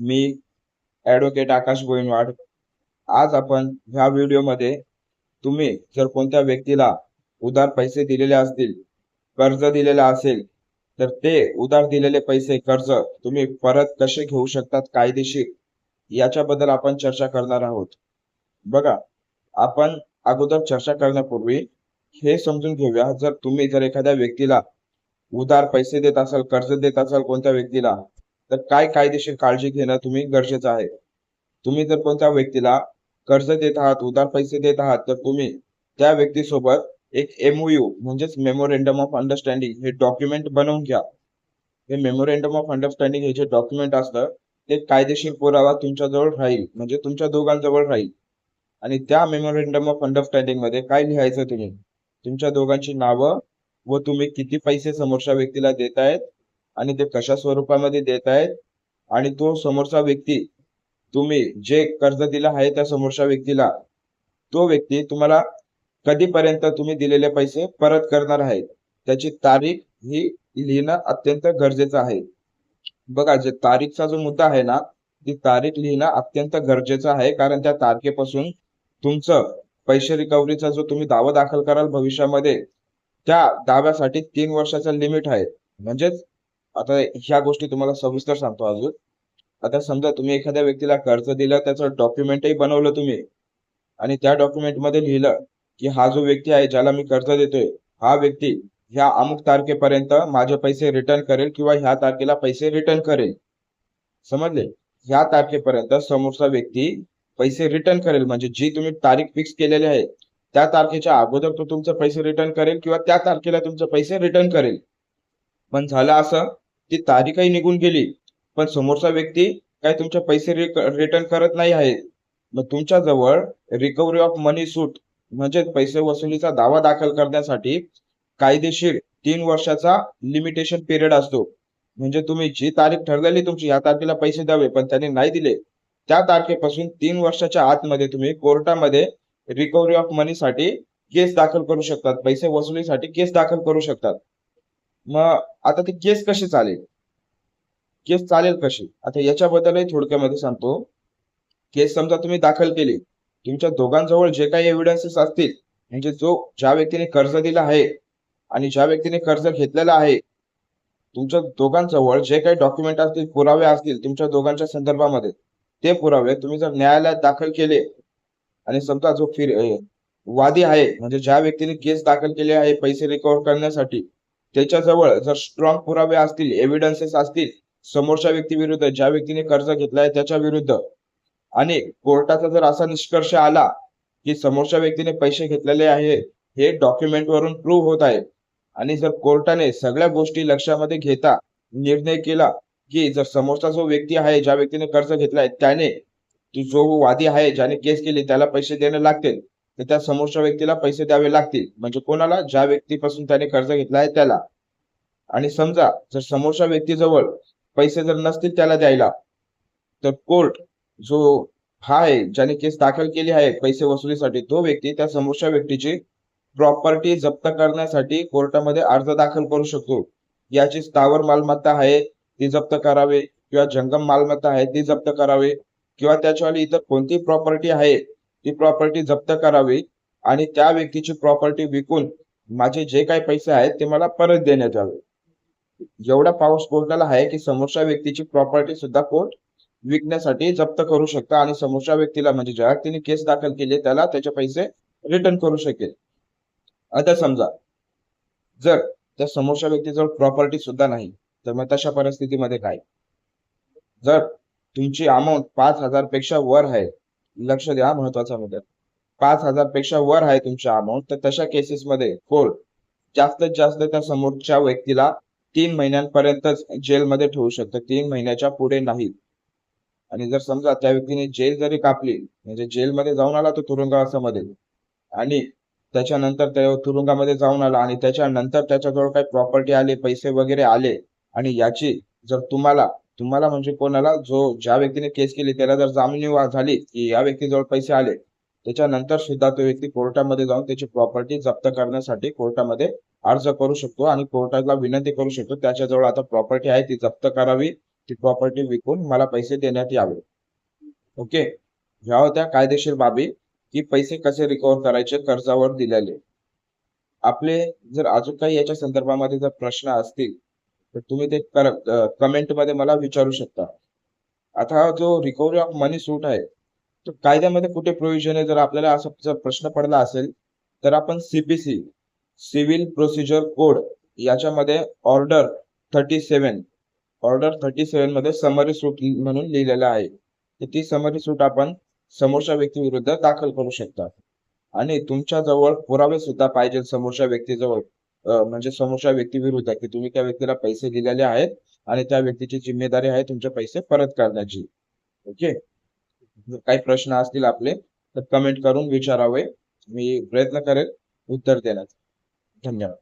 मी advocate आकाश गोविंदवाड आज आपण ह्या व्हिडिओमध्ये तुम्ही जर कोणत्या व्यक्तीला उधार पैसे दिलेले असतील कर्ज दिलेलं असेल तर ते उधार दिलेले पैसे कर्ज तुम्ही परत कसे घेऊ शकतात कायदेशीर याच्याबद्दल आपण चर्चा करणार आहोत. बघा आपण अगोदर चर्चा करण्यापूर्वी हे समजून घेऊया जर तुम्ही जर एखाद्या व्यक्तीला उधार पैसे देत असाल कर्ज देत असाल कोणत्या व्यक्तीला तर काय कायदेशीर काळजी घेणं तुम्ही गरजेचं आहे. तुम्ही जर कोणत्या व्यक्तीला कर्ज देत आहात उधार पैसे देत आहात तर तुम्ही त्या व्यक्तीसोबत एक एमओयू म्हणजेच मेमोरेंडम ऑफ अंडरस्टँडिंग हे डॉक्युमेंट बनवून घ्या. हे मेमोरेंडम ऑफ अंडरस्टँडिंग हे जे डॉक्युमेंट असतं ते कायदेशीर पुरावा तुमच्याजवळ राहील म्हणजे तुमच्या दोघांजवळ राहील. आणि त्या मेमोरेंडम ऑफ अंडरस्टँडिंगमध्ये काय लिहायचं तुम्ही? तुमच्या दोघांची नावं व तुम्ही किती पैसे समोरच्या व्यक्तीला देतायत आणि ते कशा स्वरूपामध्ये देत आहेत? आणि तो समोरचा व्यक्ती तुम्ही जे कर्ज दिलं आहे त्या समोरच्या व्यक्तीला तो व्यक्ती तुम्हाला कधीपर्यंत तुम्ही दिलेले पैसे परत करणार आहे त्याची तारीख ही लिहिणं अत्यंत गरजेचं आहे. बघा जे तारीखचा जो मुद्दा आहे ना ती तारीख लिहिणं अत्यंत गरजेचं आहे कारण त्या तारखेपासून तुमचं पैसे रिकव्हरीचा जो तुम्ही दावा दाखल कराल भविष्यामध्ये त्या दाव्यासाठी तीन वर्षाचा लिमिट आहे. म्हणजेच आता ह्या गोष्टी तुम्हाला सविस्तर सांगतो अजून. आता समजा तुम्ही एखाद्या व्यक्तीला कर्ज दिलं त्याचं डॉक्युमेंटही बनवलं तुम्ही. आणि त्या डॉक्युमेंटमध्ये लिहिलं की हा जो व्यक्ती आहे ज्याला मी कर्ज देतोय हा व्यक्ती ह्या अमुक तारखेपर्यंत माझे पैसे रिटर्न करेल किंवा ह्या तारखेला पैसे रिटर्न करेल. समजले? ह्या तारखेपर्यंत समोरचा व्यक्ती पैसे रिटर्न करेल. म्हणजे जी तुम्ही तारीख फिक्स केलेली आहे त्या तारखेच्या अगोदर तो तुमचे पैसे रिटर्न करेल किंवा त्या तारखेला तुमचे पैसे रिटर्न करेल. पण झालं असं ती तारीखही निघून गेली. पण समोरचा व्यक्ती काय तुमचे पैसे रिटर्न करत नाही आहे. मग तुमच्या जवळ रिकव्हरी ऑफ मनी सूट म्हणजे पैसे वसुलीचा दावा दाखल करण्यासाठी कायदेशीर तीन वर्षाचा लिमिटेशन पिरियड असतो. म्हणजे तुम्ही जी तारीख ठरलेली तुमची या तारखेला पैसे द्यावे पण त्यांनी नाही दिले. त्या तारखेपासून तीन वर्षाच्या आतमध्ये तुम्ही कोर्टामध्ये रिकव्हरी ऑफ मनी साठी केस दाखल करू शकतात. पैसे वसुलीसाठी केस दाखल करू शकतात. मग आता ते केस कशी चालेल? केस चालेल कशी आता याच्याबद्दलही थोडक्यामध्ये सांगतो. केस समजा तुम्ही दाखल केली तुमच्या दोघांजवळ जे काही एव्हिडन्सेस असतील म्हणजे जो ज्या व्यक्तीने कर्ज दिलं आहे आणि ज्या व्यक्तीने कर्ज घेतलेलं आहे तुमच्या दोघांजवळ जे काही डॉक्युमेंट असतील पुरावे असतील तुमच्या दोघांच्या संदर्भामध्ये ते पुरावे तुम्ही जर न्यायालयात दाखल केले आणि समजा जो फिर वादी आहे म्हणजे ज्या व्यक्तीने केस दाखल केले आहे पैसे रिकव्हर करण्यासाठी त्याच्याजवळ जर स्ट्रॉंग पुरावे असतील एव्हिडन्सेस असतील समोरच्या व्यक्ती विरुद्ध ज्या व्यक्तीने कर्ज घेतलाय त्याच्या विरुद्ध. आणि कोर्टाचा जर असा निष्कर्ष आला की समोरच्या व्यक्तीने पैसे घेतलेले आहे हे डॉक्युमेंट वरून प्रूव्ह होत आहे. आणि जर कोर्टाने सगळ्या गोष्टी लक्षामध्ये घेता निर्णय केला की जर समोरचा जो व्यक्ती आहे ज्या व्यक्तीने कर्ज घेतलाय त्याने जो वादी आहे ज्याने केस केली त्याला पैसे देणे लागतील. तर त्या समोरच्या व्यक्तीला पैसे द्यावे लागतील. म्हणजे कोणाला? ज्या व्यक्तीपासून त्याने कर्ज घेतला आहे त्याला. आणि समजा जर समोरच्या व्यक्तीजवळ पैसे जर नसतील त्याला द्यायला तर कोर्ट जो हा आहे ज्याने केस दाखल केली आहे पैसे वसुलीसाठी तो व्यक्ती त्या समोरच्या व्यक्तीची प्रॉपर्टी जप्त करण्यासाठी कोर्टामध्ये अर्ज दाखल करू शकतो. याची स्थावर मालमत्ता आहे ती जप्त करावे किंवा जंगम मालमत्ता आहे ती जप्त करावे किंवा त्याच्यावाली इतर कोणती प्रॉपर्टी आहे ती प्रॉपर्टी जप्त करावी आणि त्या व्यक्तीची प्रॉपर्टी विकून माझे जे काही पैसे आहेत ते मला परत देण्यात यावे. एवढा पाऊस कोर्टाला आहे की समोरच्या व्यक्तीची प्रॉपर्टी सुद्धा कोर्ट विकण्यासाठी जप्त करू शकता आणि समोरच्या व्यक्तीला म्हणजे ज्या व्यक्तीने केस दाखल केली त्याला त्याचे पैसे रिटर्न करू शकेल. आता समजा जर त्या समोरच्या व्यक्तीजवळ प्रॉपर्टी सुद्धा नाही तर मग तशा परिस्थितीमध्ये काय? जर तुमची अमाऊंट पाच हजारपेक्षा वर आहे लक्ष द्या महत्त्वाचा मुद्दा. पाच हजारपेक्षा वर आहे तुमच्या अमाऊंट तर तशा केसेसमध्ये कोर्ट जास्तीत जास्त त्या समोरच्या व्यक्तीला तीन महिन्यांपर्यंतच जेलमध्ये ठेवू शकतं. तीन महिन्याच्या पुढे नाही. आणि जर समजा त्या व्यक्तीने जेल जरी कापली म्हणजे जेलमध्ये जाऊन आला तो तुरुंगवासामध्ये आणि त्याच्यानंतर त्या तुरुंगामध्ये जाऊन आला आणि त्याच्यानंतर त्याच्याजवळ काही प्रॉपर्टी आले पैसे वगैरे आले आणि याची जर तुम्हाला तुम्हाला म्हणजे कोणाला जो ज्या व्यक्तीने केस केली त्याला जर जामीन झाली की या व्यक्तीजवळ पैसे आले त्याच्यानंतर सुद्धा तो व्यक्ती कोर्टामध्ये जाऊन त्याची प्रॉपर्टी जप्त करण्यासाठी कोर्टामध्ये अर्ज करू शकतो आणि कोर्टाला विनंती करू शकतो त्याच्याजवळ आता प्रॉपर्टी आहे ती जप्त करावी ती प्रॉपर्टी विकून मला पैसे देण्यात यावे. ओके? ह्या होत्या कायदेशीर बाबी की पैसे कसे रिकव्हर करायचे कर्जावर दिलेले. आपले जर अजून काही याच्या संदर्भामध्ये जर प्रश्न असतील तर तुम्ही ते कमेंटमध्ये मला विचारू शकता. आता जो रिकव्हरी ऑफ मनी सूट आहे तो कायद्यामध्ये कुठे प्रोव्हिजन आहे? जर आपल्याला असा जर प्रश्न पडला असेल तर आपण सीपीसी सिव्हिल प्रोसिजर कोड याच्यामध्ये order thirty seven order thirty सेवनमध्ये summary suit म्हणून लिहिलेलं आहे. तर ती समरी सूट आपण समोरच्या व्यक्तीविरुद्ध दाखल करू शकता. आणि तुमच्या जवळ पुरावे सुद्धा पाहिजे समोरच्या व्यक्तीजवळ. म्हणजे समोरच्या व्यक्तीविरुद्ध की तुम्ही त्या व्यक्तीला पैसे दिलेले आहेत आणि त्या व्यक्तीची जिम्मेदारी आहे तुमचे पैसे परत करण्याची. ओके? काही प्रश्न असतील आपले तर कमेंट करून विचारावे. मी प्रयत्न करेल उत्तर देण्याचा धन्यवाद.